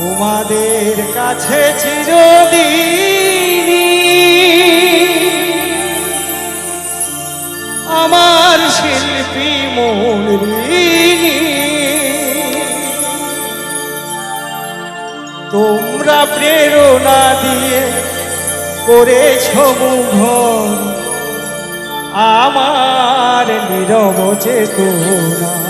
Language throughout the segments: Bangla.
তোমাদের কাছে চিরদিন আমার শিল্পী মন তোমরা প্রেরণা দিয়ে করেছ মুঘন আমার নীরব চেতনা।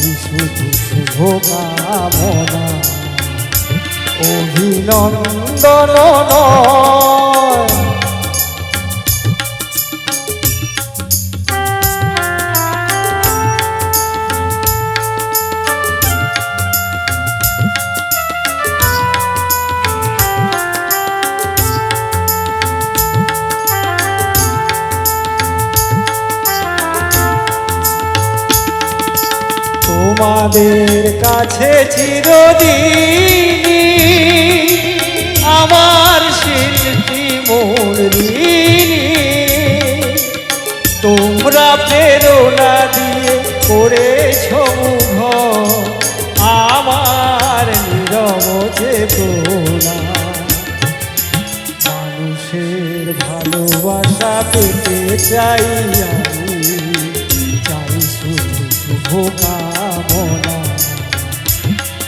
চাই শুধু শুভ কামনা অভিনন্দন তোমাদের কাছে চিরদিন আমার শিল্পী মূর্তি তোমরা প্রেরণা দিয়ে করেছ মুখ আমার নীরব চেতনা। মানুষের ভালোবাসা পেতে চাই আমি, চাই শুধু শুভ কামনা।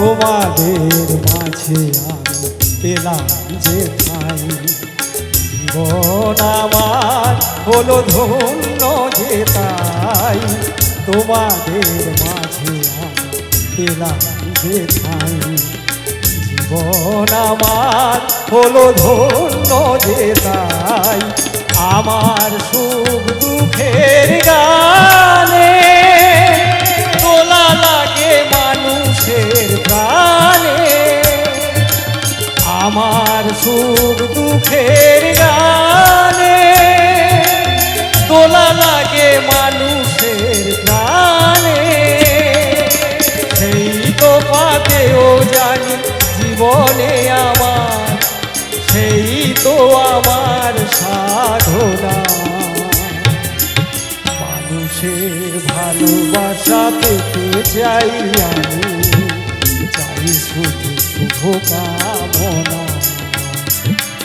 তোমাদের মাঝে আমি পেলাম যে ঠাই জীবন হলো ধন্য যে তাই। তোমাদের মাঝে আমি পেলাম যে ঠাই জীবন হলো ধন্য যে তাই। আমার সুখ দুঃখের সুখ দুঃখের গানে। তোলা লাগে মানুষের প্রাণে। সেই তো পাতেও জানি জীবনে আমার, সেই তো আমার সাধনা। মানুষের ভালোবাসা পেতে চাই আমি, চাই শুধু শুভ কামনা